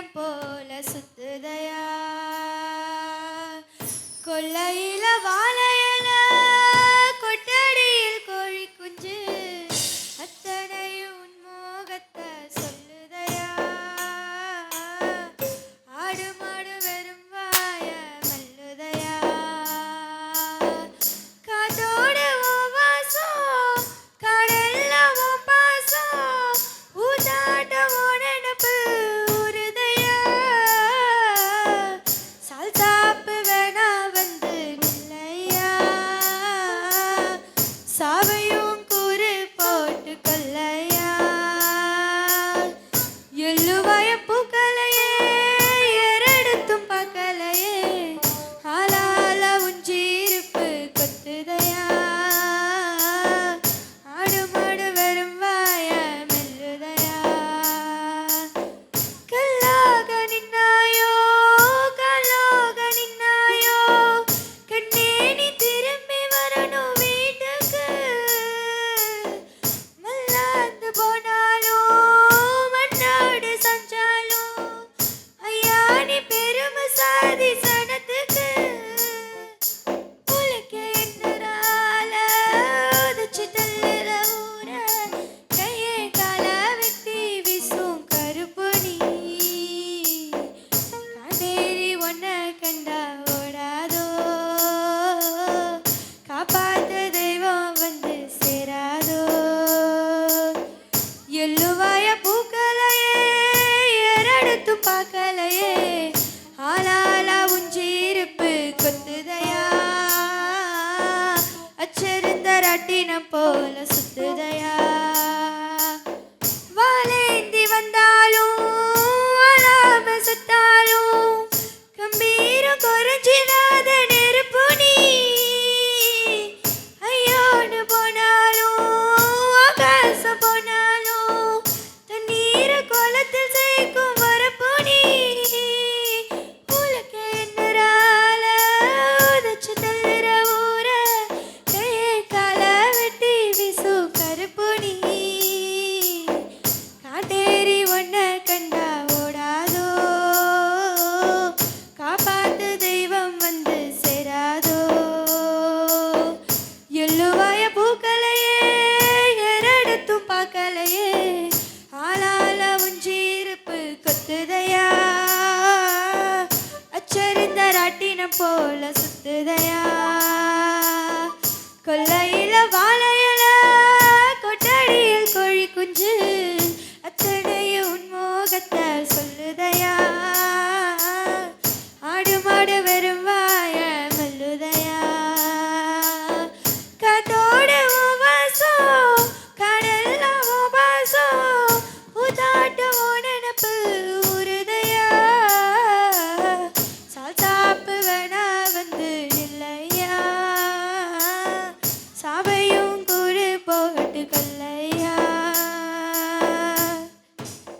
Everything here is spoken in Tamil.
வெள்ளம் போல சுத்துதையா? கொள்ளையில் கடந்து போனாலோ மண்ணோடு சஞ்சாலோ ஐயா நீ பெருமை சாதி சனத்துக்கு உலக எண்ணரால உதச்சு தள்ளுற ஊர கையே கால வெட்டி விசும் கருப்பு நீ. காவேரி ஒன்ன பார்க்கலையே. ஆளாலா உஞ்சி இருப்பு கொத்துதையா. அச்சிருந்த ரட்டினம் போல சுத்துதையா. மேலேயே ஆளால உஞ்சீர்ப்பு கொத்துதையா. அச்சரிந்த ராட்டினம் போல சுத்துதையா. கொல்லையில வாழைய